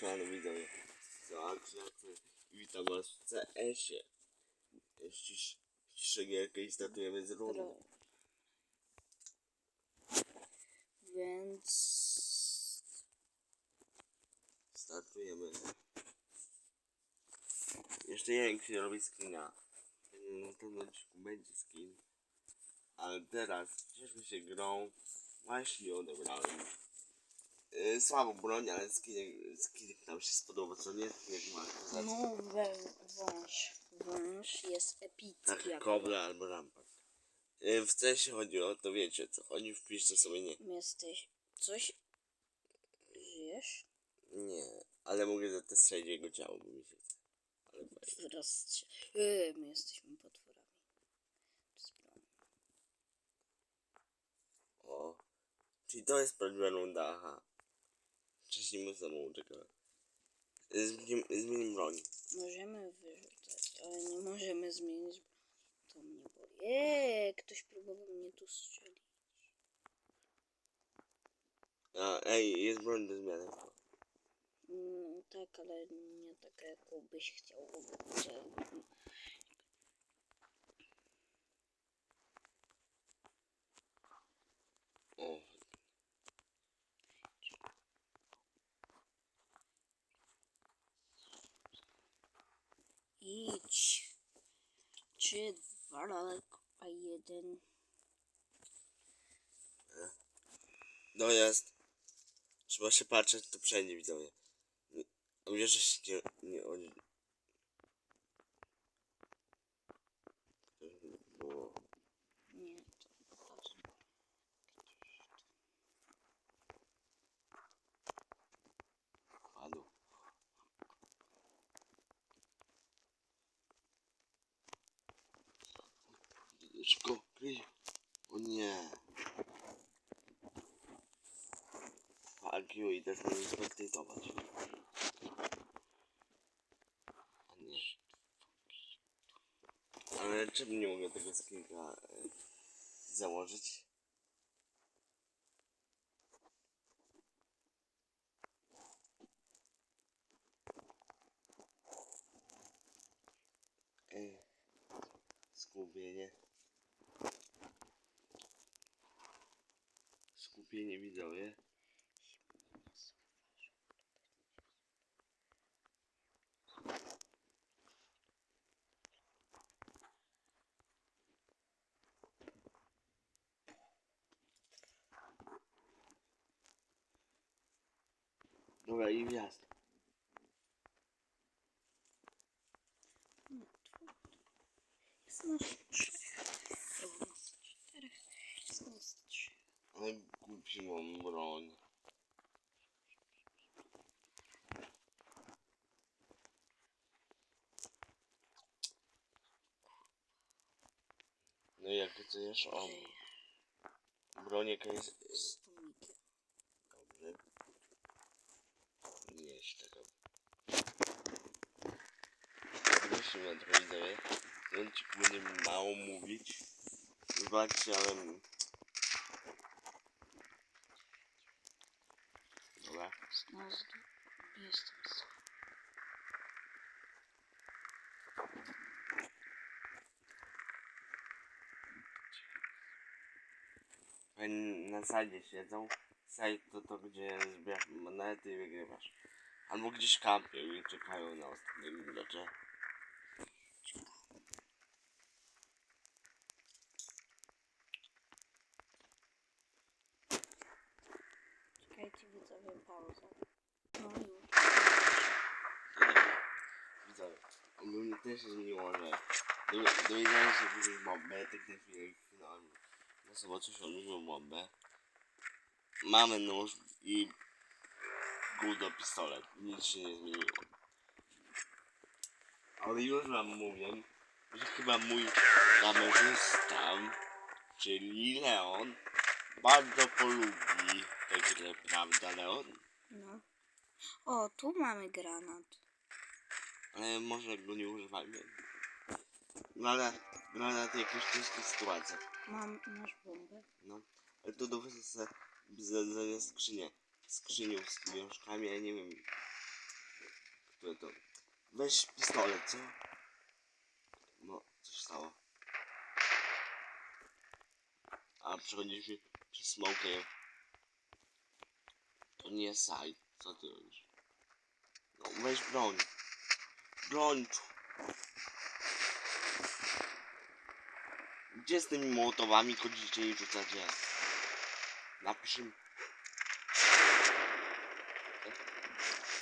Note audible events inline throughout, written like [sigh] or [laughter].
siemano widzowie. Zobaczcie, witam was w CS-ie. Ścisz, ściszę gierkę i startujemy z rundą. Ro- Więc Startujemy. Jeszcze nie wiem, jak się robi skina. Na tym odcinku będzie skin. Ale teraz cieszmy się grą. Właśnie odebrałem. Yy, słabą broń, ale skin nam się spodoba, co nie? Jak ma no wę- wąż. Wąż jest epicki. Tak, jak kobra albo rampart. Yy, w CS chodzi o to, wiecie co chodzi, wpiszcie sobie nie. Jesteś coś. Żyjesz? Nie, ale mogę zatestować jego ciało, bo mi się chce. Ale fajnie. Yy, my jesteśmy potworami. O. Czyli to jest prawdziwa runda, aha. Wcześniej mu samą uciekałem. Zmienimy zmienimy broń. Możemy wyrzucać, ale nie możemy zmienić. To mnie boli. Eee, ktoś próbował mnie tu strzelić. A, ej, jest broń do zmiany. Mm, tak, ale nie taka, jaką byś chciał. Że... O, Idź. Trzy, dwa, a jeden. dojazd. Trzeba się patrzeć, to wszędzie widzowie. A wiesz, że się nie... nie oni... Było... Nie, to pokażę. Padł. Szybko, kryj. O nie. Fuck you i też mogę spektytować. A nie. Ale czemu nie mogę tego skinka e, założyć? Skupienie. Skupienie widzowie. Dobra, i wjazd. Jest. Albo nas broń. No jak to jest? O, broń jaka jest... Z tomikiem. Dobrze. Nie jeszcze tego. Musimy na trochę widzowie. Ci będzie mało mówić. Wybaczcie, ale... Dobra. Z nas dwóch. Jestem. Oni na sadzie siedzą. Side to to, gdzie zbierasz monety i wygrywasz. Albo gdzieś kampią i czekają na ostatniego gracza. Czekajcie, widzowie, pauza. No już. Widzowie, ogólnie też się zmieniło, że dowi- dowiedziałem się, że lubię bombę, tak na chwilę chwilałem. Na sobotę się lubię bombę. Mamy nóż i guldo pistolet. Nic się nie zmieniło. Ale już wam mówię, że chyba mój kamerzysta, czyli Leon, bardzo polubi tę grę, prawda Leon? No. O, tu mamy granat. Ale może go nie używajmy. Granat, granat jakieś ciężkie sytuacje. Mam, masz bombę? No. Ale to do za, za, za skrzynię. Skrzynią z książkami, ja nie wiem. weź pistolet, co? No, co się stało? A przechodziliśmy przez smokę. To nie jest side, co ty robisz? No, weź broń. Tu. Gdzie z tymi mołotowami chodzicie i rzucacie? Napisz im.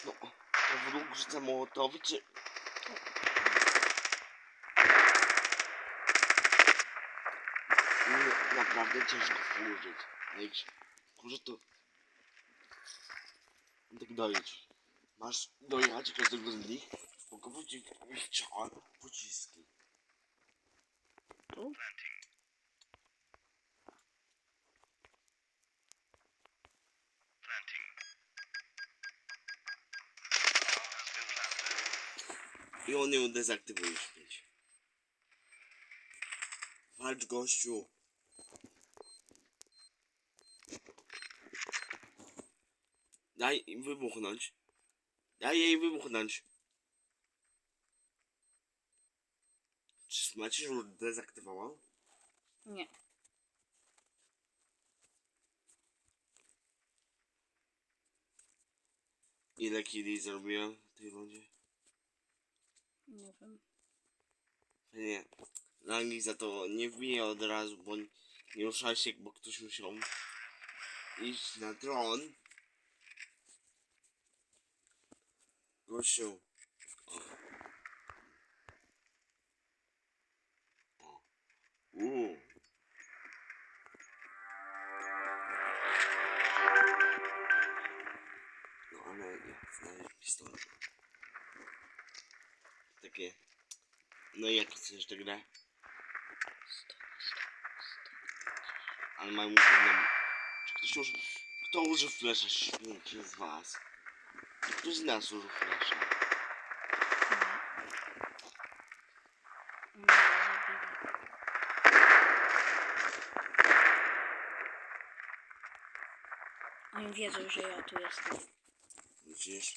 No, to wróg rzuca mołotowy, czy... Nie, naprawdę ciężko wkurzyć. Jak się wkurzy, to... Tak dojedź. Masz dojechać każdego z nich, pokopuć ich w ich czoła pociski. Tu? I on ją dezaktywuje śmieć. Walcz gościu. Daj im wybuchnąć. Daj jej wybuchnąć. Czy macie już dezaktywował? Nie. Ile killi zrobiłem w tej rundzie? Nie wiem. Nie. Rangi za to nie wbiję od razu, bo nie ruszaj się, bo ktoś musiał iść na tron. Gościu. O. Uuu. No ale ja znaleźć pistolet. Takie. No i jak chcesz tę grę? Ale mam główną... Czy ktoś już... Kto użył flasha śmieci z was? Ktoś z nas użył flasha. Nie. Nie, zabili. Oni wiedzą, że ja tu jestem. Widzisz?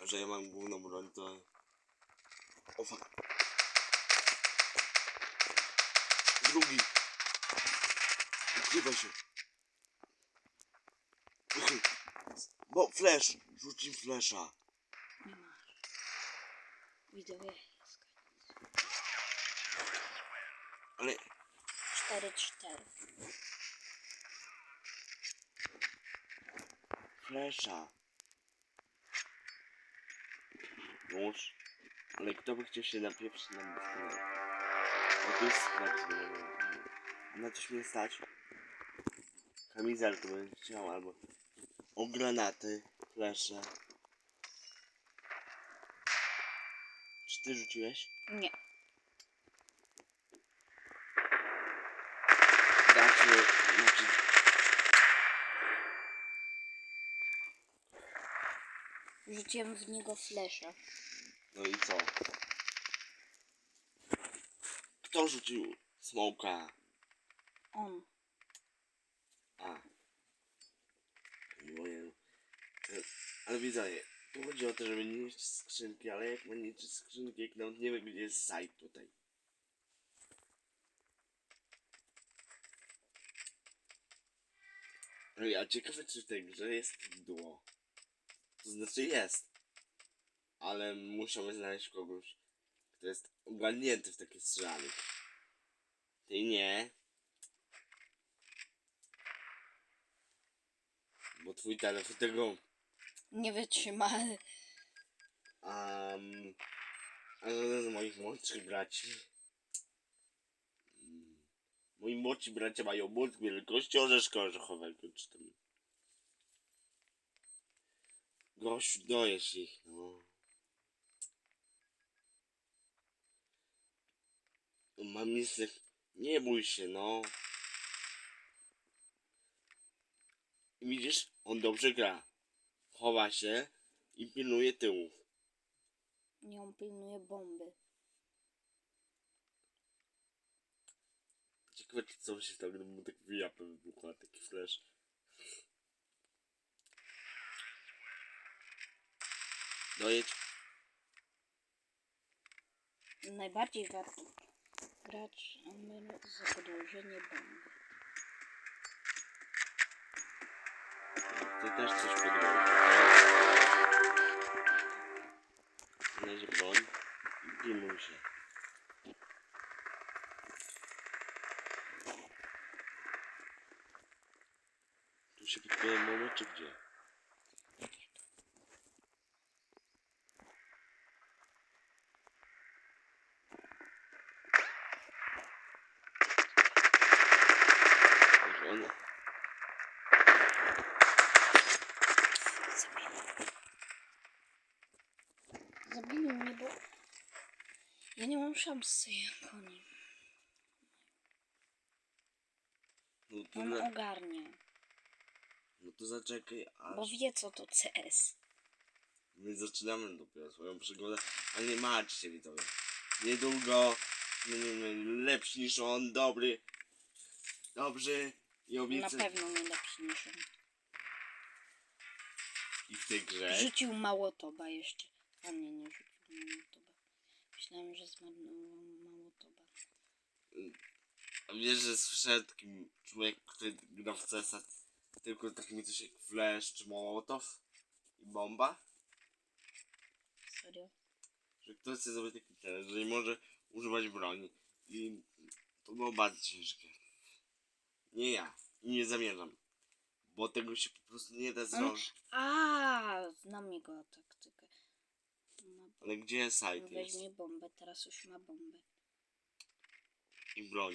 A że ja mam główną broń, to... O fuck. Drugi. Ukrywaj się. [laughs] Bo flash. Rzuć im flasha. Nie masz. Jest Ale 4-4. Flesza. Włącz. Ale kto by chciał się napieprzyć na bezpiecznie? O, to jest sklep z. Na coś mnie stać. Kamizelkę bym chciał, albo... O granaty, flesze. Czy ty rzuciłeś? Nie. Znaczy, znaczy... Rzuciłem w niego flesza. No i co? Kto rzucił smoka? On. A. Moje. Ale widzowie, tu chodzi o to, żeby nie niszczyć skrzynki, ale jak ma niszczyć skrzynki, jak nawet nie wiem gdzie jest site tutaj. Ej, a ciekawe czy w tej grze jest duo. To znaczy jest. Ale musimy znaleźć kogoś, kto jest ogarnięty w takie strzelanie. Ty nie. Bo twój telefon tego. Nie wytrzymałem. Um, a jeden z moich młodszych braci. Mm, Moi młodsi bracia mają mózg wielkości orzeszka orzechowego, czy tam. Gościu, dojesz ich, no. Mam myślę, nie bój się, no. I widzisz, on dobrze gra. Chowa się i pilnuje tyłów. Nie on pilnuje bomby. Ciekawe, czy co się tam, gdyby mu tak wyjapę wybuchła, taki flash. Dojedź. Najbardziej warto grać Amber za podłożenie bomby. Ty też coś podrobisz. Leży broń i się. Tu się podpowiem moment, czy gdzie? Już on... Zabili mnie, bo mam szansy jak oni. No to, On za... ogarnie, no to zaczekaj, aż... bo wie co to CS. My zaczynamy dopiero swoją przygodę, ale nie martwcie się widzowie. Niedługo będziemy lepsi niż on, dobry, dobrzy i Na pewno nie lepszy niż on. I w tej grze. Rzucił mało toba jeszcze. A nie, nie rzucił. Myślałem, że zmarnował mało toba. A wiesz, że słyszałem takim człowiek, który gra w CS tylko takimi coś jak Flash czy Mołotow i bomba, Serio? że ktoś chce zrobić taki test, że nie może używać broni i to było bardzo ciężkie. Nie ja. I nie zamierzam. Bo tego się po prostu nie da zrobić. A, znam jego taktykę. Ma, Ale gdzie site jest? weźmie bombę, teraz już ma bombę. I broń.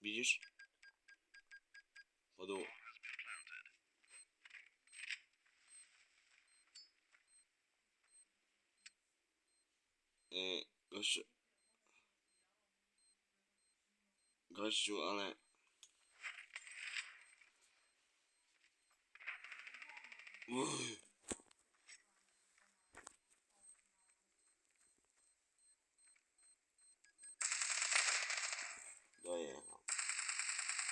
Widzisz? Po dół. Yy, gościu. Gościu, ale... Dojechał.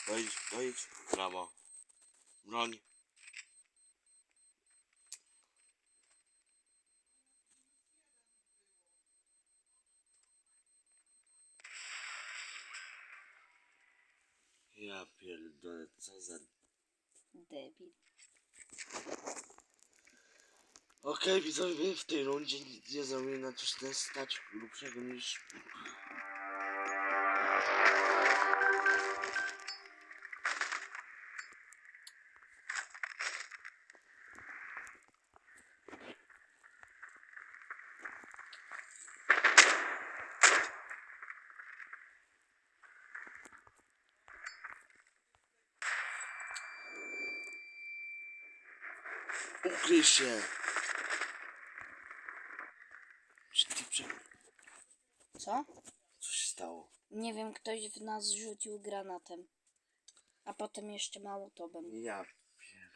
Dojdź, dojdź, brawo. Broń. Ja pierdolę, co za... Debil. Okej, widzowie, w tej rundzie nie na coś ten stać grubszego niż... Ukryj się! Czy ty prze... Co? Co się stało? Nie wiem, ktoś w nas rzucił granatem. A potem jeszcze mało tobem. Ja pier...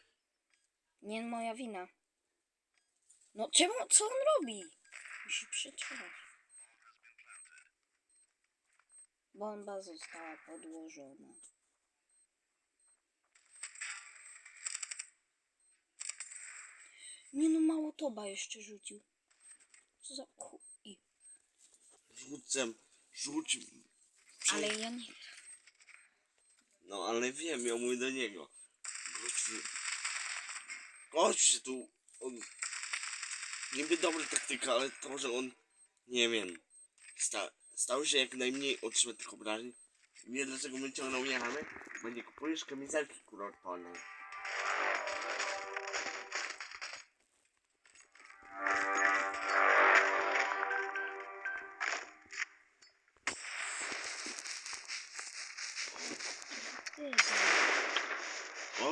Nie moja wina. No czemu, co on robi? Musi przetrzymać. Bomba została podłożona. Nie no, mało toba jeszcze rzucił. Co za chuj. Rzucem, rzuć... Prze... Ale ja nie... No ale wiem, ja mówię do niego. Gościu... Gościu się tu... On... Niby dobra taktyka, ale to, że on... Nie wiem. Sta... Stał się jak najmniej otrzymać tych obrażeń. Wie dlaczego my ciągnął jechamy? Bo nie kupujesz kamizelki kuloodpornej.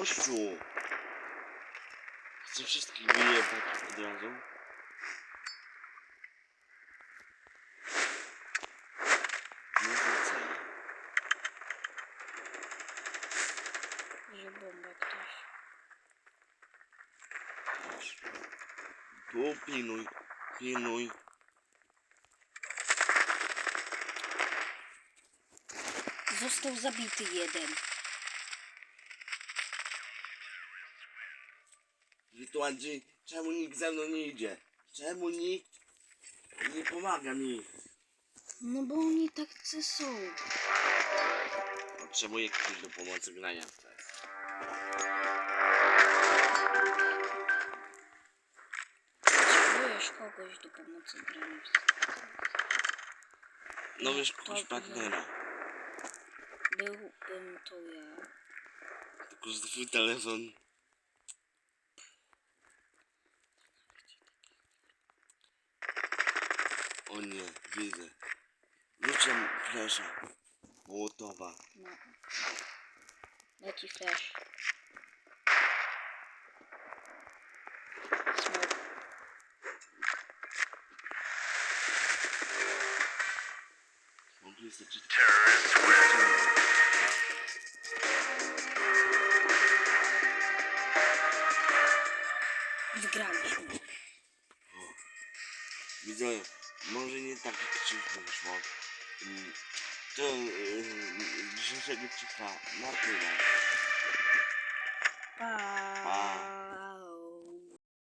Gościu! Chcę wszystkich wyjebać od razu. Nie. Że ktoś. Tu pilnuj, pilnuj. Został zabity jeden. Sytuacji, czemu nikt ze mną nie idzie? Czemu nikt nie pomaga mi? No bo oni tak są. Potrzebuję kogoś do pomocy grania w CS. Potrzebujesz kogoś do pomocy grania w No wiesz, kogoś partnera. Byłbym to ja. Tylko, że twój telefon... O nie, widzę. Rzucam flesza. Mołotowa. No. Leci flash. Smoke. Wystarczyć... Wygraliśmy. Widzę, tak jak chcieliśmy wyszło. Mm, To yy, dzisiejszego odcinka na tyle. Pa. Pa.